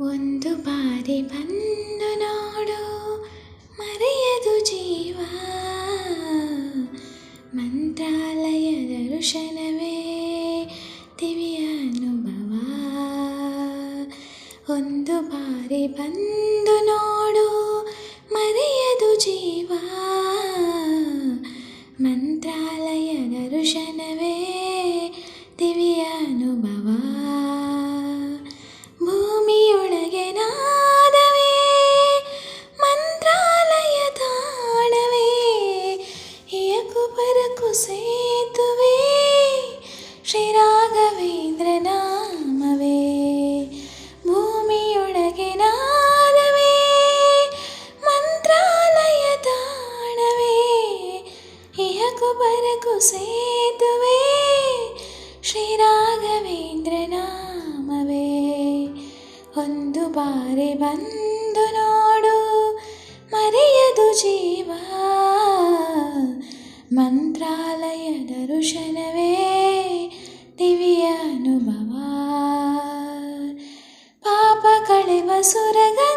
ಒಂದು ಬಾರಿ ಬಂದು ನೋಡು, ಮರೆಯದು ಜೀವ. ಮಂತ್ರಾಲಯದ ಋಷನವೇ, ದಿವ್ಯ ಅನುಭವ. ಒಂದು ಬಾರಿ ಬಂದು ನೋಡು, ಮರೆಯದು ಜೀವ. ಮಂತ್ರಾಲಯದ ಋಷನವೇ ಇಹಕು ಪರಕು ಸೇತುವೆ ಶ್ರೀ ರಾಘವೇಂದ್ರ ನಾಮವೇ ಒಂದು ಬಾರಿ ಬಂದು ನೋಡು ಮರೆಯದು ಜೀವ ಮಂತ್ರಾಲಯದ ಋಷನವೇ ದಿವ್ಯ ಅನುಭವ ಪಾಪ ಕಳೆವ ಸುರಗಂಗೆ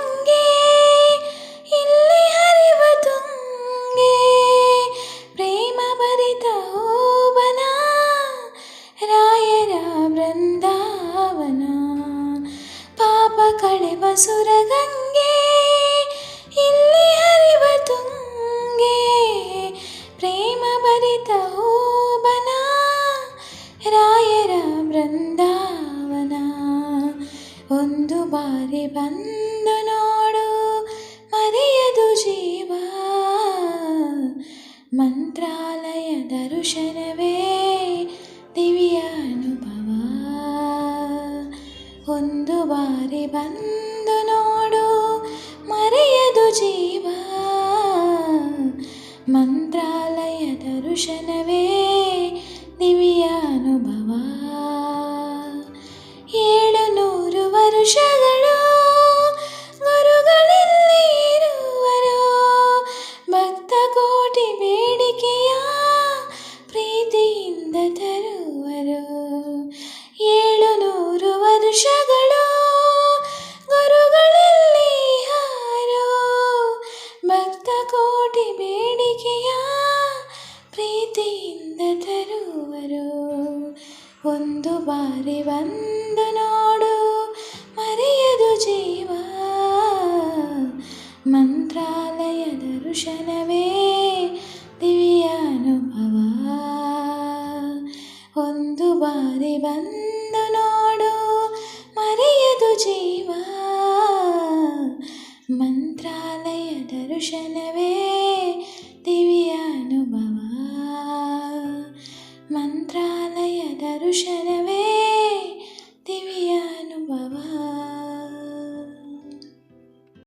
ಬೃಂದಾವನ ಪಾಪ ಕಳೆವ ಸುರಗಂಗೆ, ಇಲ್ಲಿ ಹರಿವ ತುಂಗೆ. ಪ್ರೇಮ ಭರಿತ ಹೋಬನ, ರಾಯರ ಬೃಂದಾವನ ಒಂದು ಬಾರಿ ಬಂದು ನೋಡು, ಮರೆಯದು ಜೀವ. ಮಂತ್ರಾಲಯ ಋಷನವೇ. ಬಾರಿ ಬಂದು ನೋಡು ಮರೆಯದು ಜೀವ ಮಂತ್ರಾಲಯದ ಋಷನವೇ ಭಕ್ತ ಕೋಟಿ ಬೇಡಿಕೆಯ ಪ್ರೀತಿಯಿಂದ ತರುವರು. ಒಂದು ಬಾರಿ ಬಂದು ನೋಡು, ಮರೆಯದು ಜೀವ. ಮಂತ್ರಾಲಯದ ದರ್ಶನವೇ ದಿವ್ಯ ಅನುಭವ. ಒಂದು ಬಾರಿ ಬಂದು ನೋಡು, ಮರೆಯದು ಜೀವ. ಮಂತ್ರಾಲಯದ ಋಷನವೇ